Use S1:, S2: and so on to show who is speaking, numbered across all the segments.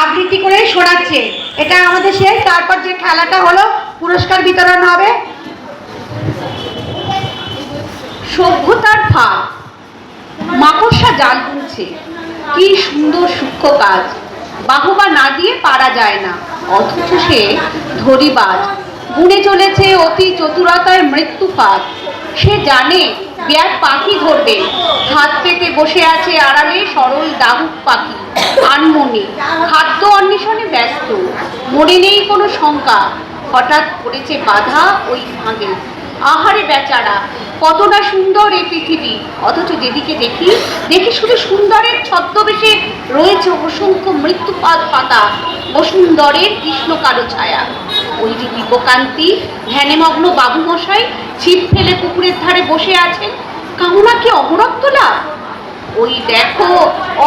S1: আবৃত্তি করে শোনাচ্ছে। এটা আমাদের শেষ। তারপর যে খেলাটা হলো, পুরস্কার বিতরণ হবে।
S2: সভ্যতার ফাঁক মাকড়সা জাল বুনছে কি সুন্দর সূক্ষ্ম কাজ। বাহবা না দিয়ে পারা যায় না। অথচ সে ধরিবাজ। বুনে চলেছে অতি চতুরতায় মৃত্যু ফাঁদ সে জানে ব্যাগ পাখি ধরবে। হাত পেতে বসে আছে আড়ালে সরল দাহুক পাখি, আনমনে। খাদ্য অন্বেষণে ব্যস্ত, মনে নেই কোনো শঙ্কা। হঠাৎ পড়েছে বাধা ওই ফাঁদে আহারে বেচারা কতটা সুন্দর এই পৃথিবী। অথচ যেদিকে দেখি দেখি শুধু সুন্দরের ছদ্মবেশে রয়েছে অসংখ্য মৃত্যুপাত পাতা বসুন্দরের কৃষ্ণ কারও ছায়া। ওই যে দীপকান্তি, ধ্যানেমগ্ন বাবুমশাই, ছিপ ফেলে পুকুরের ধারে বসে আছেন। কামনা কি অমরত্ব লাভ? ওই দেখো,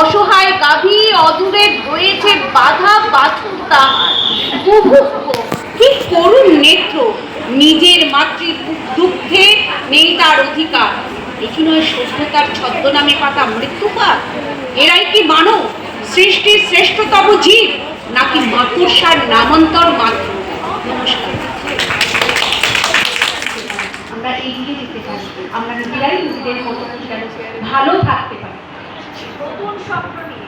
S2: অসহায় গাভী অদূরে রয়েছে বাধা বাছুর তাহার কি করুণ নেত্র, নিজের মাতৃ দুগ্ধে নেই তার অধিকার। দেখি নয় সভ্যতার ছদ্মনামে পাতা মৃত্যুপাত এরাই কি মানব, সৃষ্টির শ্রেষ্ঠতম জীব, নাকি মাকড়সার নামান্তর মাত্র নমস্কার। আমরা এগিয়ে যেতে পারি। আমরা নিজেরাই নিজেদের মতো ভালো থাকতে পারি।
S3: স্বপ্ন নিয়ে